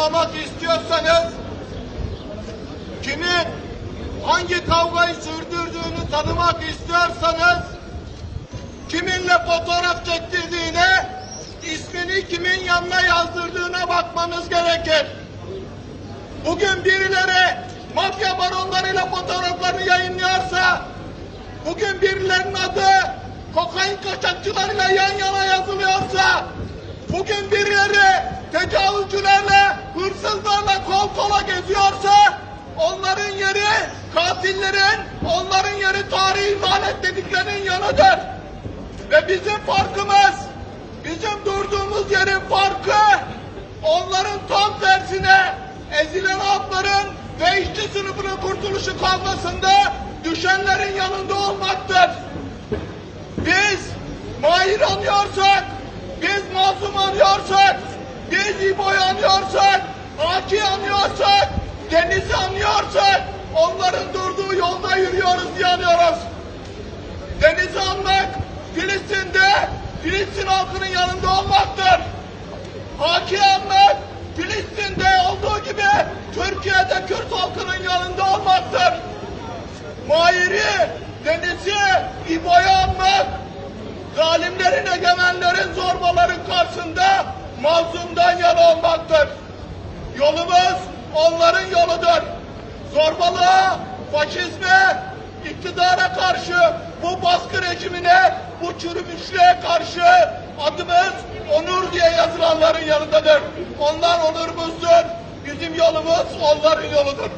anlamak istiyorsanız kimin hangi kavgayı sürdürdüğünü tanımak istiyorsanız kiminle fotoğraf çektirdiğine ismini kimin yanına yazdırdığına bakmanız gerekir. Bugün birileri mafya baronlarıyla fotoğraflarını yayınlıyorsa bugün birilerinin adı kokain kaçakçılarıyla yan yana yazılıyorsa bugün birileri katillerin onların yeri tarihi lanet dediklerinin yanıdır. Ve bizim farkımız bizim durduğumuz yerin farkı onların tam tersine ezilen halkların ve işçi sınıfının kurtuluşu kavgasında düşenlerin yanında olmaktır. Biz Mahir anıyorsak, biz Masum anıyorsak, biz İbo'yu anıyorsak, Aki anıyorsak, Deniz'i anıyorsak, onların durduğu yolda yürüyoruz diye anıyoruz. Deniz'i anmak, Filistin'de Filistin halkının yanında olmaktır. Haki anmak, Filistin'de olduğu gibi Türkiye'de Kürt halkının yanında olmaktır. Mahir'i, Deniz'i, İbo'yu anmak, zalimlerin, egemenlerin, zorbaların karşısında mazlumdan yana olmaktır. Yolumuz onların yoludur. Zorbalığa, faşizme, iktidara karşı, bu baskı rejimine, bu çürümüşlüğe karşı adımız onur diye yazılanların yanındadır. Onlar onurumuzdur. Bizim yolumuz onların yoludur.